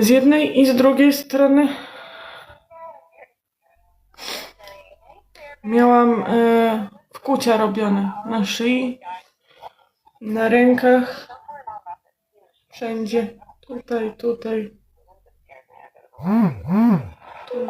Z jednej i z drugiej strony miałam e, wkłucia robione na szyi, na rękach, wszędzie. Tutaj, tutaj. Tu.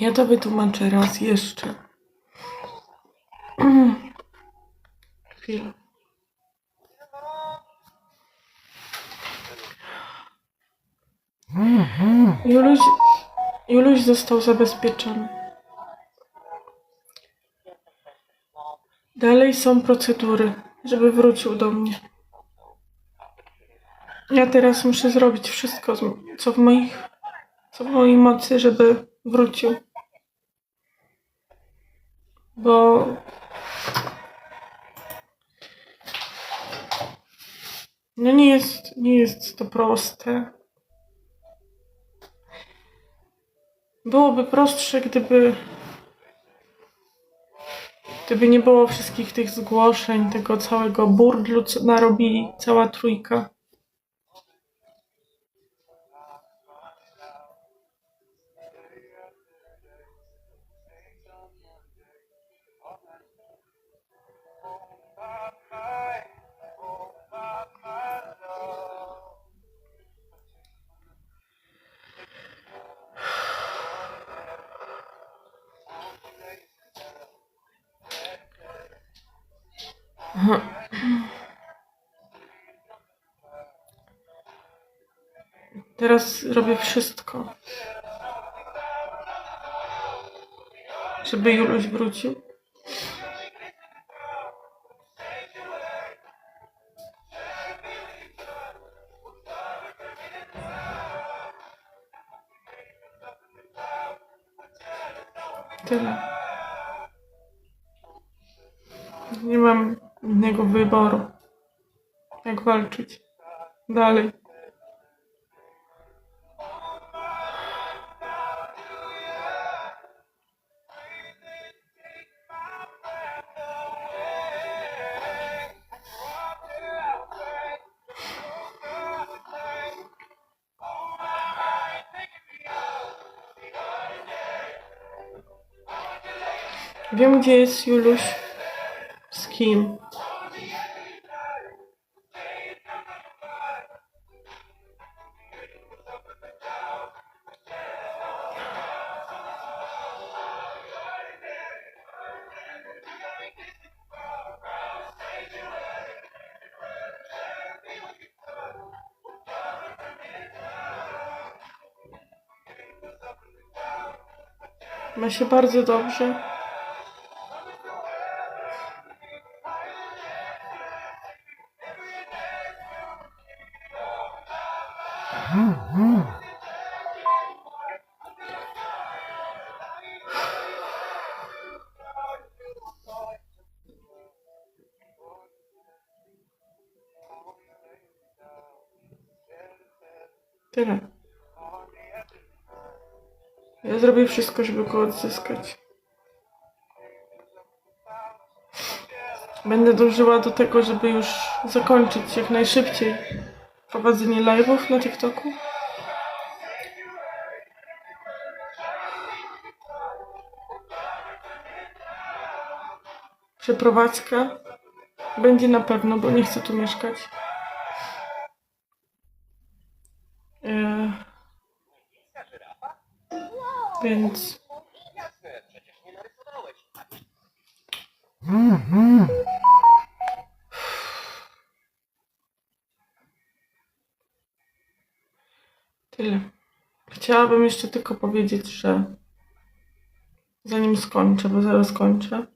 Ja to wytłumaczę raz jeszcze. Chwilę. Juluś, Juluś został zabezpieczony. Dalej są procedury, żeby wrócił do mnie. Ja teraz muszę zrobić wszystko, co w moich, co w mojej mocy, żeby wrócił. Bo no nie jest, nie jest to proste. Byłoby prostsze, gdyby gdyby nie było wszystkich tych zgłoszeń, tego całego burdlu, co narobili, cała trójka. Teraz robię wszystko, żeby Juluś wrócił. Tyle. Nie mam innego wyboru. Jak walczyć dalej. Gdzie jest Juluś. Z kim. Ma się bardzo dobrze. Tyle. Ja zrobię wszystko, żeby go odzyskać. Będę dążyła do tego, żeby już zakończyć jak najszybciej prowadzenie live'ów na TikToku. Przeprowadzka będzie na pewno, bo nie chcę tu mieszkać. Więc tyle. Chciałabym jeszcze tylko powiedzieć, że zanim skończę, bo zaraz kończę,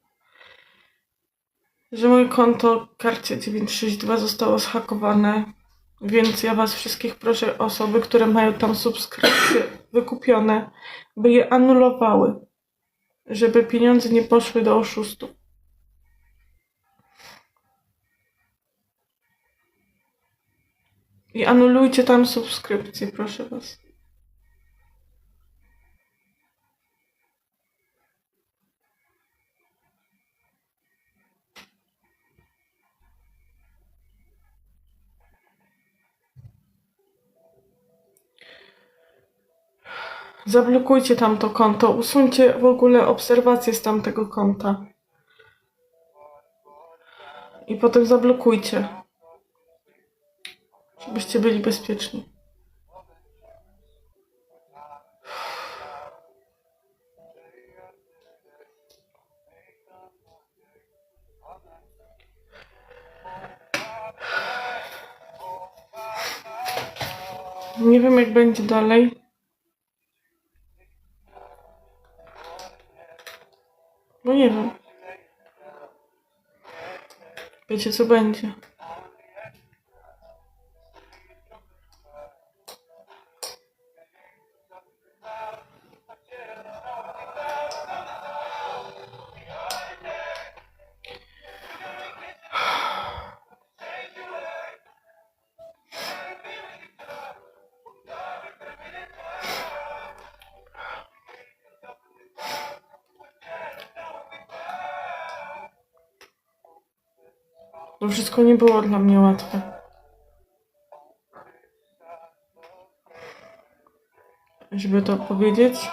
że moje konto karcie 962 zostało zhakowane Więc ja was wszystkich proszę, osoby, które mają tam subskrypcje wykupione, by je anulowały. Żeby pieniądze nie poszły do oszustów. I anulujcie tam subskrypcje, proszę was. Zablokujcie tam to konto, usuńcie w ogóle obserwacje z tamtego konta. I potem zablokujcie. Żebyście byli bezpieczni. Nie wiem jak będzie dalej. No nie wiem. Wiecie co będzie. To nie było dla mnie łatwe. Żeby to powiedzieć.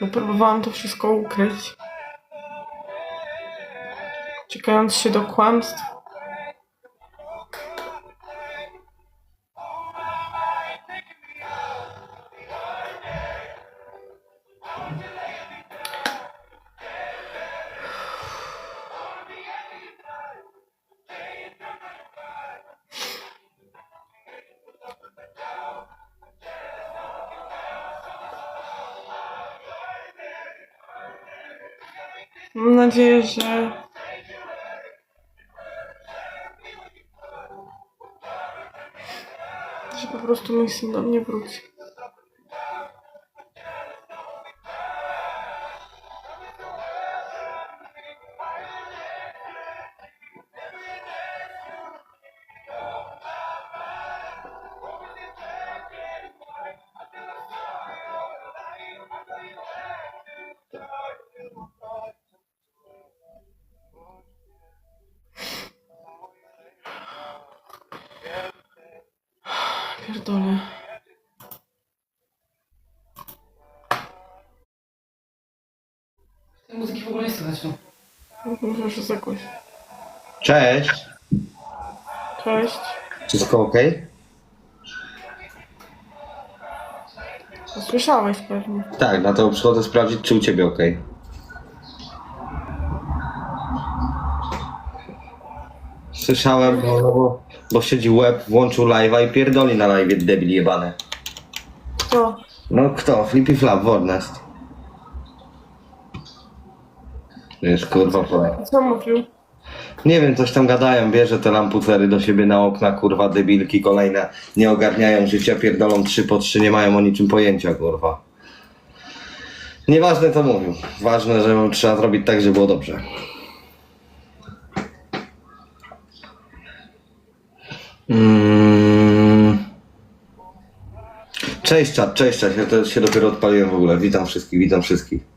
Bo próbowałam to wszystko ukryć. Czekając się do kłamstw. Nadzieję, że. że po prostu mój syn do mnie wróci. Może, że zagłoś. Cześć. Cześć. Wszystko ok? Słyszałeś pewnie. Tak, na to przychodzę sprawdzić, czy u ciebie ok. Słyszałem, no, no bo, bo siedzi łeb, włączył live'a i pierdoli na live debil jebany. Kto? No kto? Flippy Flap, Warnest. Wiesz, kurwa, powiem. Co mówił? Nie wiem, coś tam gadają, bierze te lampucery do siebie na okna, kurwa, debilki kolejne, nie ogarniają życia, pierdolą trzy po trzy, nie mają o niczym pojęcia, kurwa. Nieważne co mówił, ważne, że trzeba zrobić tak, żeby było dobrze. Mm. Cześć czat, cześć czat, ja to się dopiero odpaliłem w ogóle, witam wszystkich, witam wszystkich.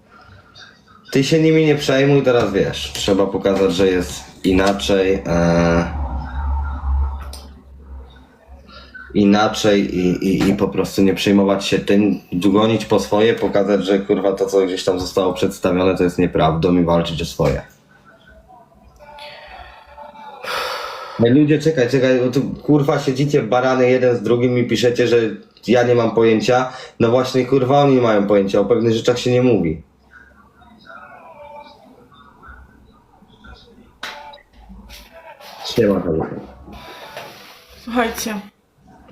Ty się nimi nie przejmuj, teraz wiesz. Trzeba pokazać, że jest inaczej. E... Inaczej i, i, i po prostu nie przejmować się tym, gonić po swoje, pokazać, że kurwa to, co gdzieś tam zostało przedstawione, to jest nieprawdą i walczyć o swoje. Ej, ludzie, czekaj, czekaj, bo tu kurwa siedzicie barany jeden z drugim i piszecie, że ja nie mam pojęcia. No właśnie, kurwa, oni nie mają pojęcia, o pewnych rzeczach się nie mówi. Nie ma tego. Słuchajcie,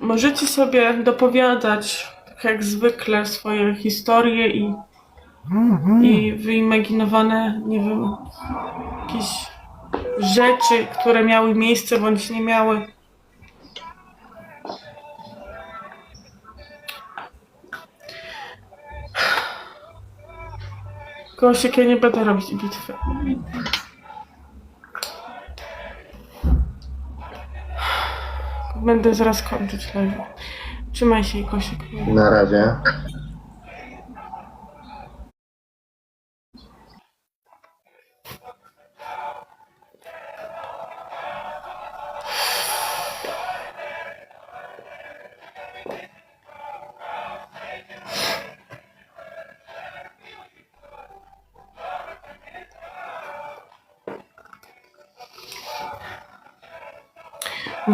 możecie sobie dopowiadać, tak jak zwykle, swoje historie i, i wyimaginowane, nie wiem, jakieś rzeczy, które miały miejsce bądź nie miały. Kosiek, ja nie będę robić bitwy. Będę zaraz kończyć live. Trzymaj się, Kosiek. Na razie.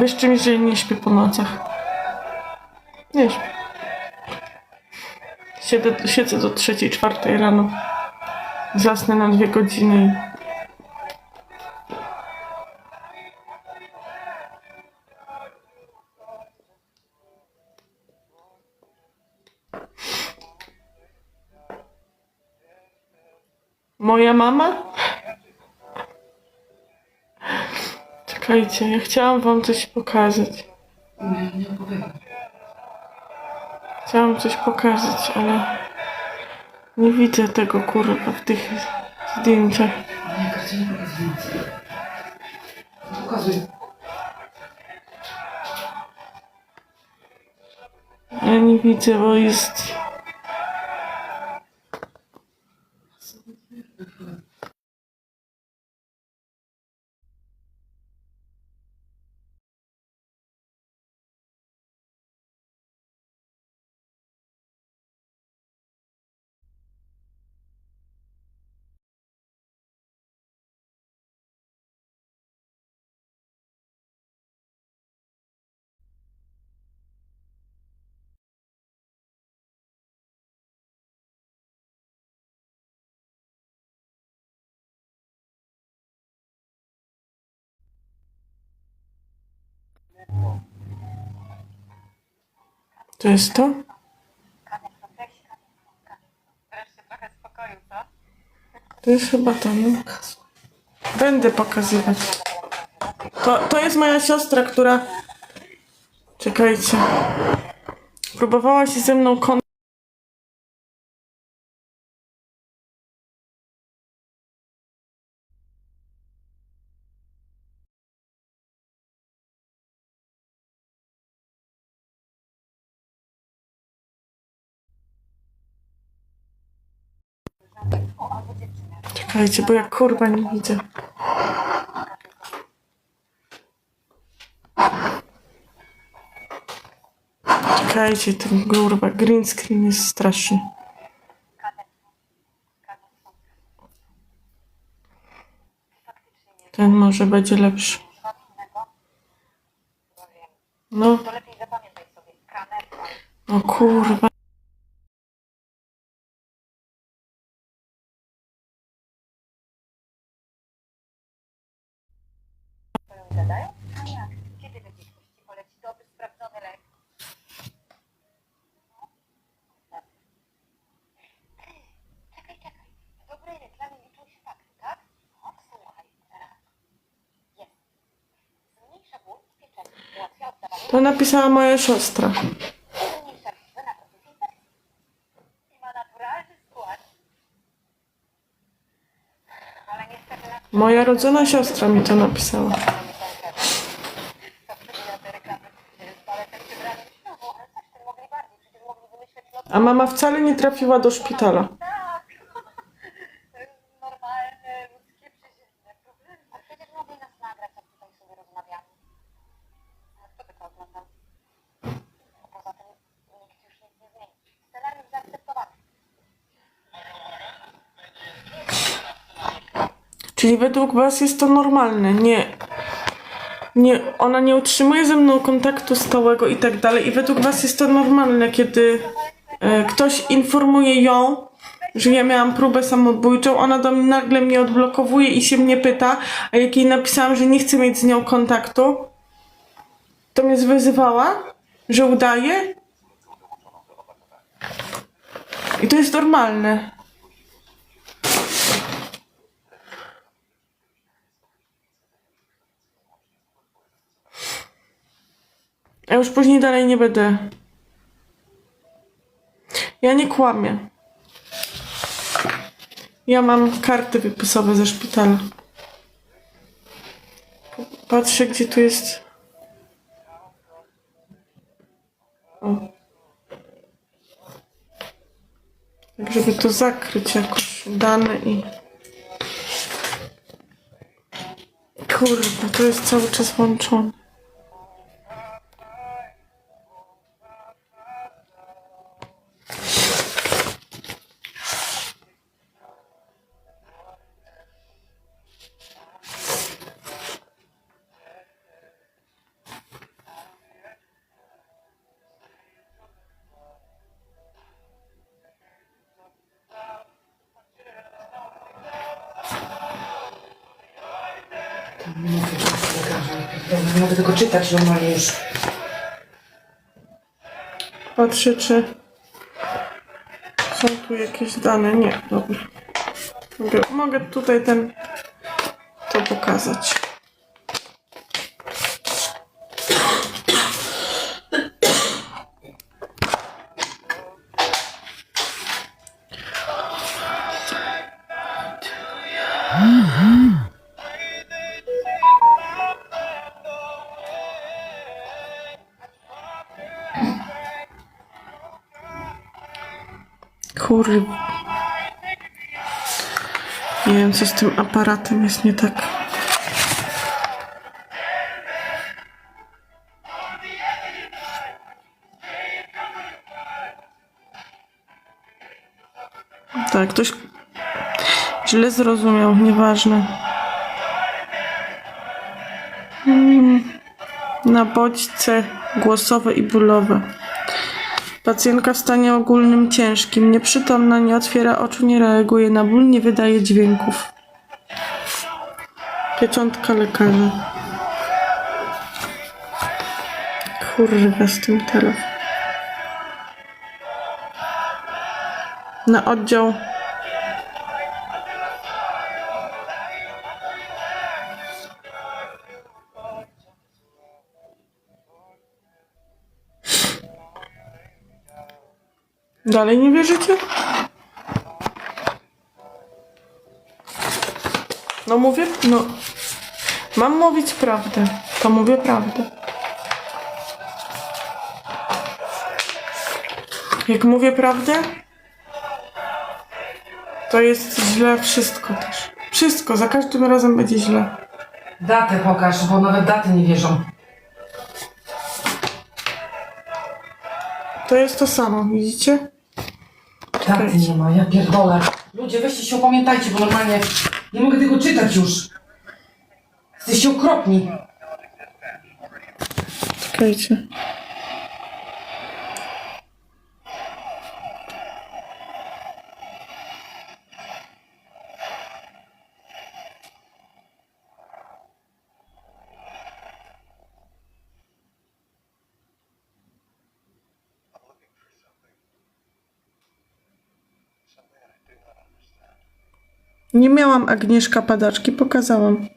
Wiesz czymś, że nie śpię po nocach? Nie śpię. Siedzę, siedzę do trzeciej, czwartej rano. Zasnę na dwie godziny. Moja mama? Czekajcie, ja chciałam wam coś pokazać. Nie, nie opowiadam. Chciałam coś pokazać, ale nie widzę tego kurwa w tych zdjęciach. Nie, Kasia, nie pokazuj Pokazuj. Ja nie widzę, bo jest. To jest to? Wreszcie trochę spokoju? To jest chyba to, no. Będę pokazywać. To, to jest moja siostra, która. Czekajcie. Próbowała się ze mną kon. Czekajcie, bo ja kurwa nie widzę. Czekajcie, ten kurwa green screen jest straszny. Ten może będzie lepszy. No, no kurwa. To ją zadają? A jak? Kiedy będzie ktoś ci poleci dobry, sprawdzony lek? Czekaj, czekaj. W dobrej reklamie liczą się fakty, tak? No, słuchaj. teraz. Jest. Zmniejsza ból i pieczenie. Ułatwia oddawanie To napisała moja siostra. Moja rodzona siostra mi to napisała. A mama wcale nie trafiła do szpitala. Tak. Normalne, ludzkie, przyziemne problemy. A przecież mogli nas nagrać, jak tutaj sobie rozmawiamy. A kto by to oglądał? Poza tym nikt już nic nie zmieni. Scenariusz zaakceptowany. Czyli według was jest to normalne, nie, nie, ona nie utrzymuje ze mną kontaktu stałego i tak dalej i według was jest to normalne, kiedy E, ktoś informuje ją, że ja miałam próbę samobójczą, ona do mnie nagle mnie odblokowuje i się mnie pyta, a jak jej napisałam, że nie chcę mieć z nią kontaktu, to mnie zwyzywała, że udaje. I to jest normalne. Ja już później dalej nie będę ja nie kłamię. Ja mam karty wypisowe ze szpitala. Patrzę, gdzie tu jest. O. Tak, żeby to zakryć jakoś dane i. Kurwa, to jest cały czas włączone. Nie mogę tego ja nie mogę tego czytać normalnie już. Patrzę, czy są tu jakieś dane. Nie, dobra. Mogę, mogę tutaj ten to pokazać. Kurwa. Nie wiem, co z tym aparatem jest nie tak. Tak, ktoś źle zrozumiał, nieważne. Mm, Na bodźce głosowe i bólowe. Pacjentka w stanie ogólnym ciężkim, nieprzytomna, nie otwiera oczu, nie reaguje na ból, nie wydaje dźwięków. Pieczątka lekarza. Kurwa z tym telefon. Na oddział. Dalej nie wierzycie? No mówię, no. Mam mówić prawdę, to mówię prawdę. Jak mówię prawdę, to jest źle wszystko też. Wszystko, za każdym razem będzie źle. Datę pokaż, bo nawet daty nie wierzą. To jest to samo, widzicie? Daty nie ma, ja pierdolę. Ludzie, weźcie się opamiętajcie, bo normalnie nie mogę tego czytać już. Jesteście okropni. Czekajcie. Nie miałam Agnieszka padaczki, pokazałam.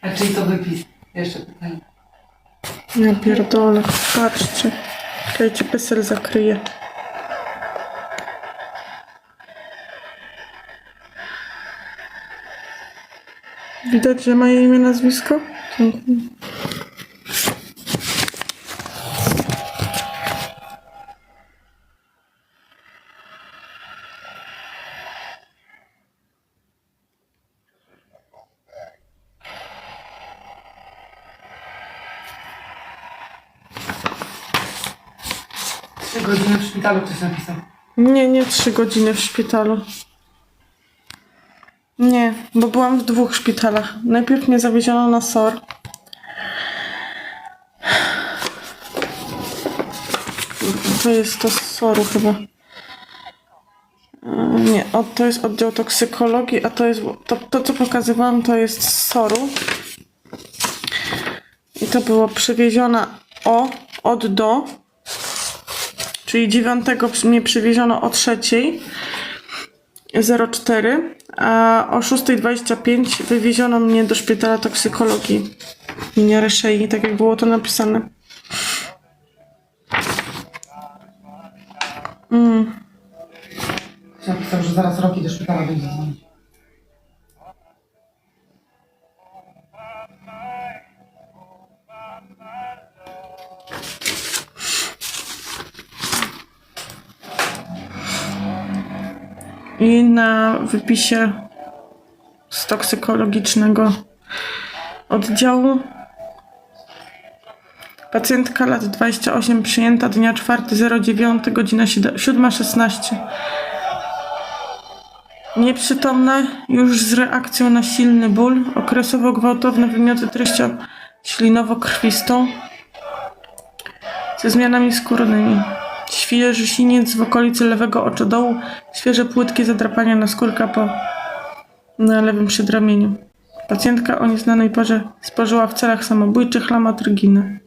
A czyli to wypis? Jeszcze pytanie. Ja pierdolę, patrzcie. Czekajcie, PESEL zakryje. Widać, że ma jej imię, nazwisko? Trzy godziny w szpitalu ktoś napisał. Nie, nie trzy godziny w szpitalu. Bo byłam w dwóch szpitalach. Najpierw mnie zawieziono na SOR. To jest to z SOR-u chyba. E, Nie, o, to jest oddział toksykologii, a to jest. To, to co pokazywałam, to jest z SOR-u. I to było przywieziona o, od do. czyli 9 przy- mnie przywieziono o 3.04, a o 6.25 wywieziono mnie do szpitala toksykologii imienia Reszei, tak jak było to napisane. Ja pisał, że zaraz Roki do szpitala będzie dzwonić. I na wypisie z toksykologicznego oddziału pacjentka lat 28 przyjęta dnia 4.09 godzina 7.16 nieprzytomna już z reakcją na silny ból okresowo gwałtowne wymioty treścią ślinowo-krwistą ze zmianami skórnymi. Świeży siniec w okolicy lewego oczodołu, świeże płytkie zadrapania na skórka po na lewym przedramieniu. Pacjentka o nieznanej porze spożyła w celach samobójczych lamatryginę.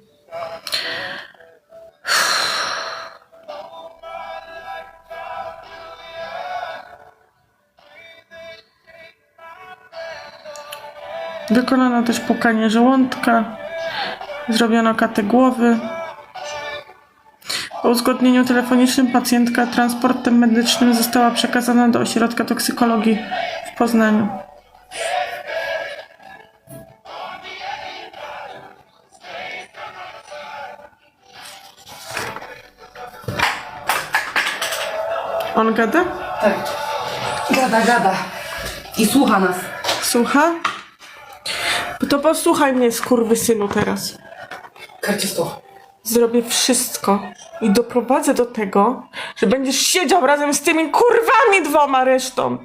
Wykonano też pukanie żołądka, zrobiono katę głowy, po uzgodnieniu telefonicznym pacjentka transportem medycznym została przekazana do ośrodka toksykologii w Poznaniu. On gada? Tak. Gada, gada. I słucha nas. Słucha? To posłuchaj mnie, skurwysynu, teraz. Karcisto. Zrobię wszystko i doprowadzę do tego, że będziesz siedział razem z tymi kurwami dwoma resztą.